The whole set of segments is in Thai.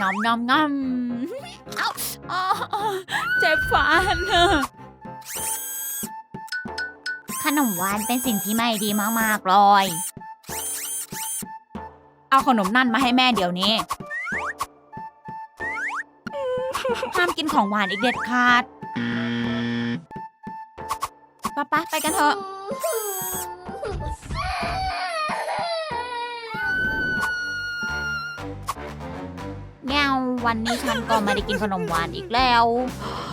งอมงอมงอมเจ็บฟันขนมหวานเป็นสิ่งที่ไม่ดีมากๆเลย เอาขนมนั่นมาให้แม่เดี๋ยวนี้ ห้ามกินของหวานอีกเด็ดขาดป้าป้าไปกันเถอะ ววันนี้ฉันก็ไม่ได้กินขนมหวานอีกแล้ว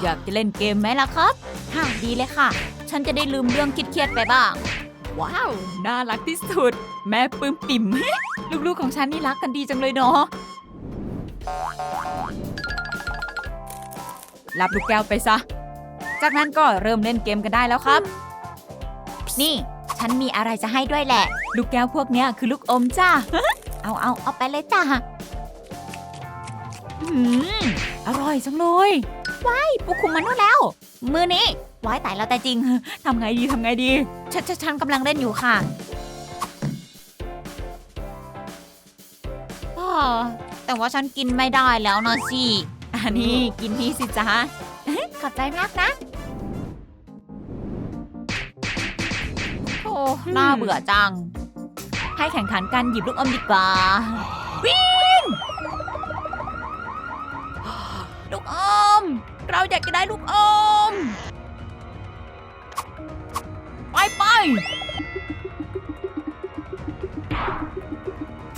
อยากจะเล่นเกมไหมล่ะครับค่ะดีเลยค่ะ ฉันจะได้ลืมเรื่องคิดเครียดๆไปบ้าง ว้าว น่ารักที่สุด แม่ปลื้มปิ่ม ลูกๆของฉันนี่รักกันดีจังเลยเนาะรับลูกแก้วไปซะ จากนั้นก็เริ่มเล่นเกมกันได้แล้วครับ นี่ ฉันมีอะไรจะให้ด้วยแหละ ลูกแก้วพวกเนี้ยคือลูกอมจ้า เอาเอาเอาไปเลยจ้า อืมอร่อยจังเลยว้ายปุกคุมมันนู่นแล้ว มือนี้ว้ายตายแล้วแต่จริงทำไงดีทำไงดี ฉันฉันฉันกำลังเล่นอยู่ค่ะอ้อแต่ว่าฉันกินไม่ได้แล้วนะสิอันนี้กินนี่สิจ๊ะขอบใจมากนะโอ้น่าเบื่อจัง ให้แข่งขันกันหยิบลูกอมดีกว่าวิ่ง ลูกอม เราอยากจะได้ลูกอม ไปไป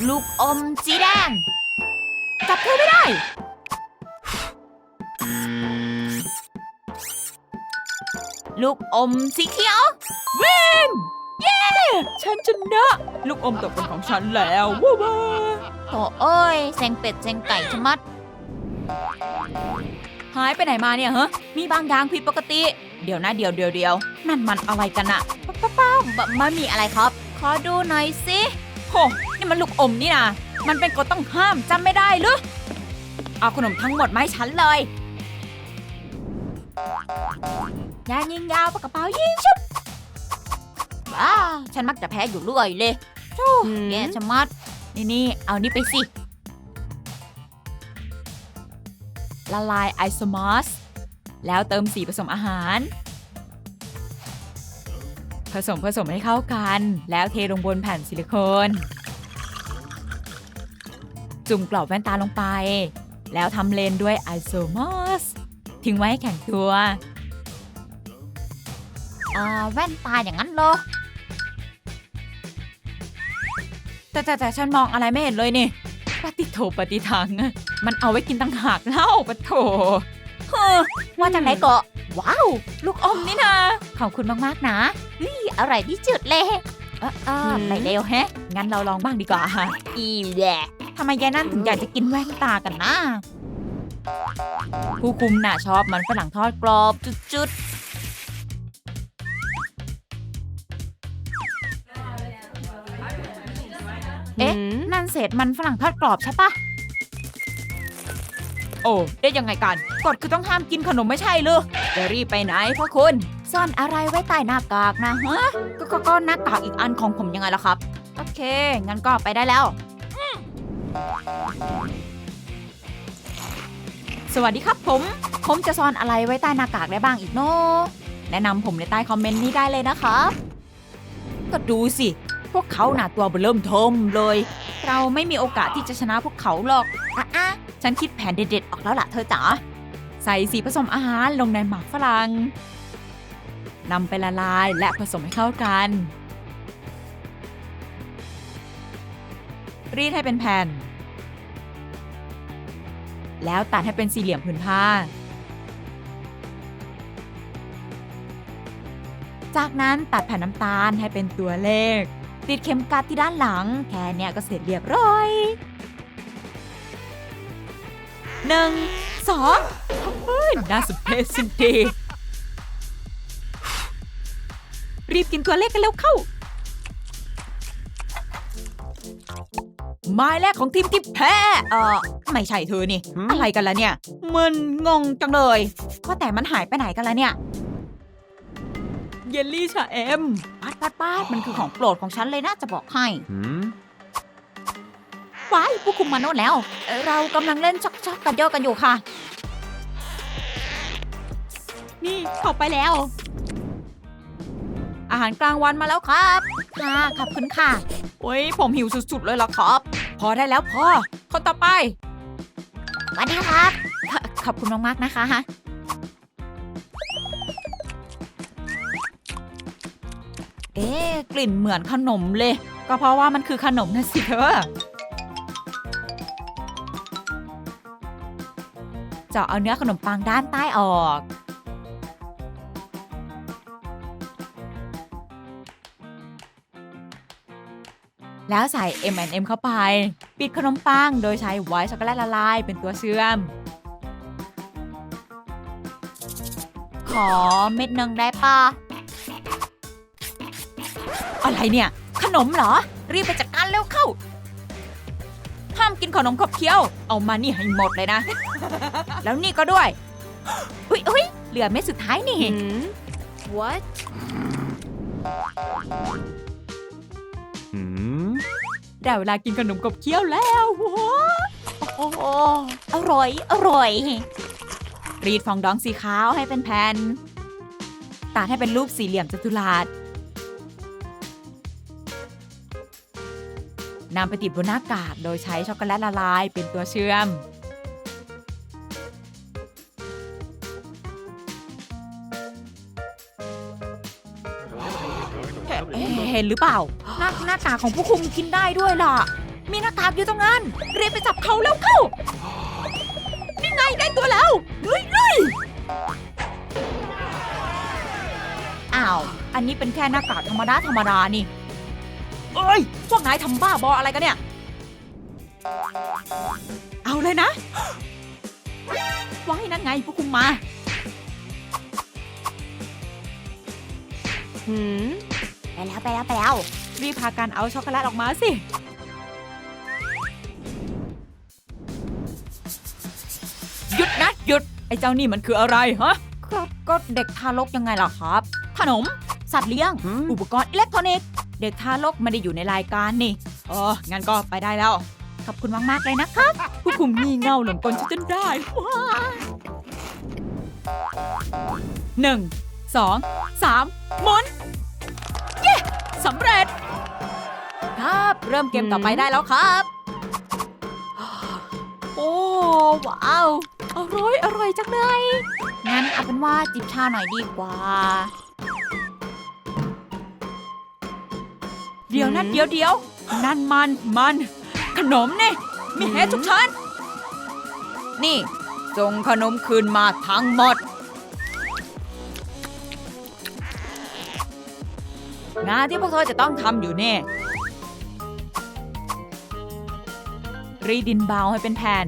ลูกอมสีแดง จับเธอไม่ได้ ลูกอมสีเขียว วิ่ง เย้ ฉันชนะ ลูกอมตกเป็นของฉันแล้วว้าวโถเอ้ยเซ็งเป็ดเซ็งไก่ชะมัด หายไปไหนมาเนี่ยฮะมีบางอย่างผิดปกติ เดี๋ยวนะเดี๋ยวเดี๋ยวเดี๋ยวนั่นมันอะไรกันอะป้าป้าป้าไม่มีอะไรครับ ขอดูหน่อยสิโหนี่มันลูกอมนี่นะมันเป็นกฎต้องห้ามจำไม่ได้หรือเอาขนมทั้งหมดมาให้ฉันเลยยางยิงยาวปากกระเป๋ายิงชุบบ้าฉันมักจะแพ้อยู่เรื่อยเลยโอ้แย่ชะมัดนี่นี่เอานี่ไปสิ ละลายไอโซมอสแล้วเติมสีผสมอาหาร ผสมผสมให้เข้ากัน แล้วเทลงบนแผ่นซิลิโคน จุ่มกรอบแว่นตาลงไป แล้วทำเลนด้วยไอโซมอสทิ้งไว้ให้แข็งตัวอ่าแว่นตาอย่างนั้นเหรอ แต่แต่แต่ฉันมองอะไรไม่เห็นเลยนี่ปฏิโทปฏิทัง มันเอาไว้กินตั้งหากเล่าปะโถเฮ้อว่าจากไหนเกาะว้าว ลูกอมนี่นะขอบคุณมากๆนะเฮ้ยอร่อยที่สุดเลยเออเออไม่เลวแฮะ งั้นเราลองบ้างดีกว่าอีแหละทำไมยายนั่นถึงอยากจะกินแว่นตากันนะผู้คุมน่ะชอบมันฝรั่งทอดกรอบจุดๆเอ๊ะ นั่นเศษมันฝรั่งทอดกรอบใช่ปะ โอ้ได้ยังไงกันกฎคือต้องห้ามกินขนมไม่ใช่เหรอจะรีบไปไหนพ่อคุณซ่อนอะไรไว้ใต้หน้ากากนะฮะก็ก็ก็หน้ากากอีกอันของผมยังไงล่ะครับ โอเค งั้นก็ไปได้แล้ว สวัสดีครับผม ผมจะซ่อนอะไรไว้ใต้หน้ากากได้บ้างอีกเนาะแนะนำผมในใต้คอมเมนต์นี้ได้เลยนะครับก็ดูสิ พวกเขาหนาตัวเบเริ่มเทมเลย เราไม่มีโอกาสที่จะชนะพวกเขาหรอกอะอะ ฉันคิดแผนเด็ดๆออกแล้วล่ะเธอจ๋า ใส่สีผสมอาหารลงในหมากฝรั่งนำไปละลายและผสมให้เข้ากัน รีดให้เป็นแผ่น แล้วตัดให้เป็นสี่เหลี่ยมผืนผ้า จากนั้นตัดแผ่นน้ำตาลให้เป็นตัวเลข ติดเข็มกลัดที่ด้านหลัง แค่เนี้ยก็เสร็จเรียบร้อย หนึ่งสองเฮ้ยน่าสุดเพชสุดดีรีบกินตัวเลขกันเร็วเข้าไม้แรกของทีมที่แพ้เออไม่ใช่เธอนี่ อะไรกันล่ะเนี่ย มันงงจังเลยว่าแต่มันหายไปไหนกันล่ะเนี่ย เยลลี่ชาเอมปาดปาดปาดมันคือของโปรดของฉันเลยนะจะบอกให้ Hmm? ว้ายผู้คุมมาโน่นแล้วเเรากำลังเล่นช็อกช็อกกันโยกกันอยู่ค่ะ นี่เข้าไปแล้ว อาหารกลางวันมาแล้วครับค่ะขอบคุณค่ะ โอ้ยผมหิวสุดๆเลยล่ะครับ พอได้แล้วพอคนต่อไปสวัสดีครับขขอบคุณมากๆนะคะเอ๊ะกลิ่นเหมือนขนมเลย ก็เพราะว่ามันคือขนมนะสิเธอ เจาะเอาเนื้อขนมปังด้านใต้ออก แล้วใส่ M&M เข้าไป ปิดขนมปังโดยใช้ไวท์ช็อกโกแลตละลายเป็นตัวเชื่อม ขอเม็ดหนึ่งได้ปะอะไรเนี่ย ขนมเหรอ รีบไปจัดการเร็วเข้า ห้ามกินขนมขบเคี้ยว เอามานี่ให้หมดเลยนะ แล้วนี่ก็ด้วย อุ้ยอุ้ยเหลือเม็ดสุดท้ายนี่ What? Hmm? ได้เวลากินขนมกบเคี้ยวแล้วว้าวโอ้โหอร่อย อร่อย รีดฟองดองสีขาวให้เป็นแผ่นตัดให้เป็นรูปสี่เหลี่ยมจัตุรัส นำไปติดบนหน้ากากโดยใช้ช็อกโกแลตละลายเป็นตัวเชื่อม เอ๊ะเห็นหรือเปล่า หน้าหน้ากากของผู้คุมกินได้ด้วยล่ะ มีหน้ากากอยู่ตรงนั้นรีบไปจับเขาแล้วเข้า นี่ไงได้ตัวแล้วเฮ้ยเฮ้ยอ้าว อันนี้เป็นแค่หน้ากากธรรมดาธรรมดานี่ เอ้ยพวกนายทำบ้าบออะไรกันเนี่ย เอาเลยนะว้ายนั่นไงผู้คุมมา Hmm? ไปแล้วไปแล้วไปแล้ว รีบพากันเอาช็อกโกแลตออกมาสิ หยุดนะหยุด ไอ้เจ้านี่มันคืออะไรฮะครับก็เด็กทารกยังไงล่ะครับ ขนม สัตว์เลี้ยง Hmm? อุปกรณ์อิเล็กทรอนิกส์ เด็กทารกไม่ได้อยู่ในรายการนี่เอองั้นก็ไปได้แล้ว ขอบคุณมากๆเลยนะครับ ผู้คุมงี่เง่าหลงกลฉันจนได้ว้าหนึ่งสองสามหมุนเย้สำเร็จ ครับเริ่มเกมต่อไปได้แล้วครับ โอ้ว้าว อร่อย อร่อยจังเลย งั้นเอาเป็นว่าจิบชาหน่อยดีกว่า เดี๋ยวนะหืมเดี๋ยวเดี๋ยวนั่นมันมัน ขนมนี่มีเหตุฉุกเฉินนี่ส่งขนมคืนมาทั้งหมด งานที่พวกเธอจะต้องทำอยู่นี่รีดดินเบาให้เป็นแผ่น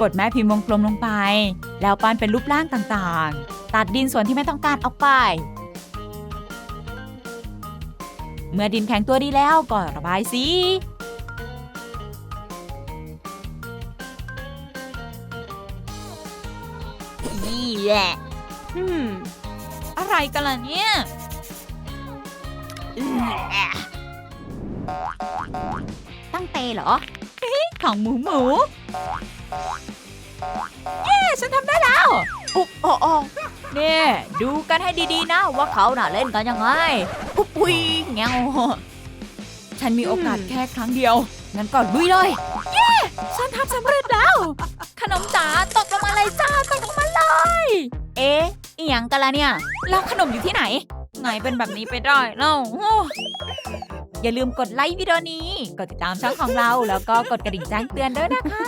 กดแม่พิมพ์วงกลมลงไป แล้วปั้นเป็นรูปร่างต่างๆ ตัดดินส่วนที่ไม่ต้องการออกไป เมื่อดินแข็งตัวดีแล้วก็ระบายสี นี่แหละ Hmm. อะไรกันล่ะเนี่ยอื้อแอะตั้งเตเหรอเฮ้ยของหมูหมูเย้ฉันทำได้แล้ว อุ๊บโอ้โอ้เนี่ยดูกันให้ดีๆนะว่าเขาน่ะเล่นกันยังไง อุ๊บอุ๊ยเงาฉันมีโอกาสแค่ครั้งเดียว งั้นก็ลุยเลย เย้ฉันทำสำเร็จแล้ว ขนมจ๋าตกลงมาเลยจ้าตกลงมาเลย เอ๊ะอีหยังกันละเนี่ย แล้วขนมอยู่ที่ไหน ไงเป็นแบบนี้ไปได้เล่าโอ้อย่าลืมกดไลค์วิดีโอนี้ กดติดตามช่องของเรา แล้วก็กดกระดิ่งแจ้งเตือนด้วยนะคะ